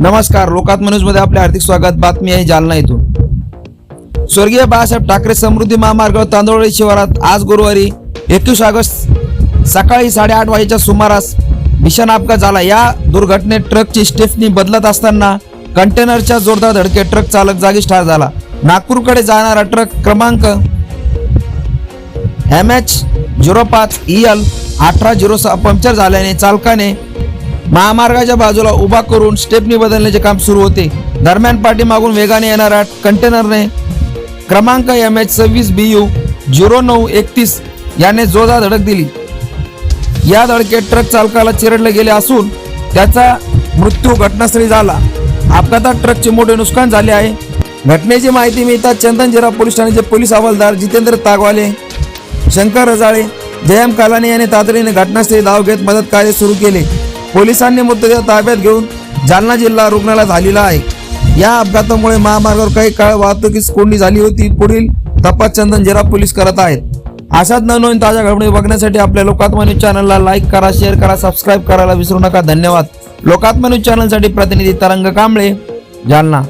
नमस्कार लोकात मध्ये आपले हार्दिक स्वागत. बातमी आहे जालना येथून स्वर्गीय बाळासाहेब ठाकरे समृद्धी महामार्ग तांदोळी शिवारात आज गुरुवारी एकवीस ऑगस्ट सकाळी साडेआठ वाजेच्या सुमारास भीषण अपघात झाला. या दुर्घटनेत ट्रकची स्टेफनी बदलत असताना कंटेनरच्या जोरदार धडके ट्रक चालक जागीच ठार झाला. नागपूरकडे जाणारा ट्रक क्रमांक एम एच झिरो पाच ई एल अठरा झिरो सहा पंक्चर झाल्याने चालकाने महामार्गाच्या बाजूला उभा करून स्टेपनी बदलण्याचे काम सुरू होते. दरम्यान पाठीमागून वेगाने येणाऱ्या कंटेनरने क्रमांक एम एच सव्वीस बी यू झिरो नऊ एकतीस याने जोरदार धडक दिली. या धडकेत ट्रक चालकाला चिरडले गेले असून त्याचा मृत्यू घटनास्थळी झाला. अपघातात ट्रकचे मोठे नुकसान झाले आहे. घटनेची माहिती मिळताच चंदनजिरा पोलीस ठाण्याचे पोलीस हवालदार जितेंद्र तागवाले शंकर रजाळे जयम कालाने यांनी तातडीने घटनास्थळी धाव घेत मदत कार्य सुरू केले. पोलिसांनी मृतदेह ताब्यात घेऊन जालना जिल्हा रुग्णालयात आलेला आहे. या अपघातामुळे महामार्गावर काही काळ वाहतुकीस कोंडी झाली होती. पुढील तपास चंदन जिरा पोलीस करत आहेत. अशाच नवनवीन ताज्या घडामोडी बघण्यासाठी आपल्या लोकात्मा न्यूज चॅनलला लाईक करा शेअर करा सबस्क्राईब करायला विसरू नका. धन्यवाद. लोकात्मा न्यूज चॅनलसाठी प्रतिनिधी तरंग कांबळे जालना.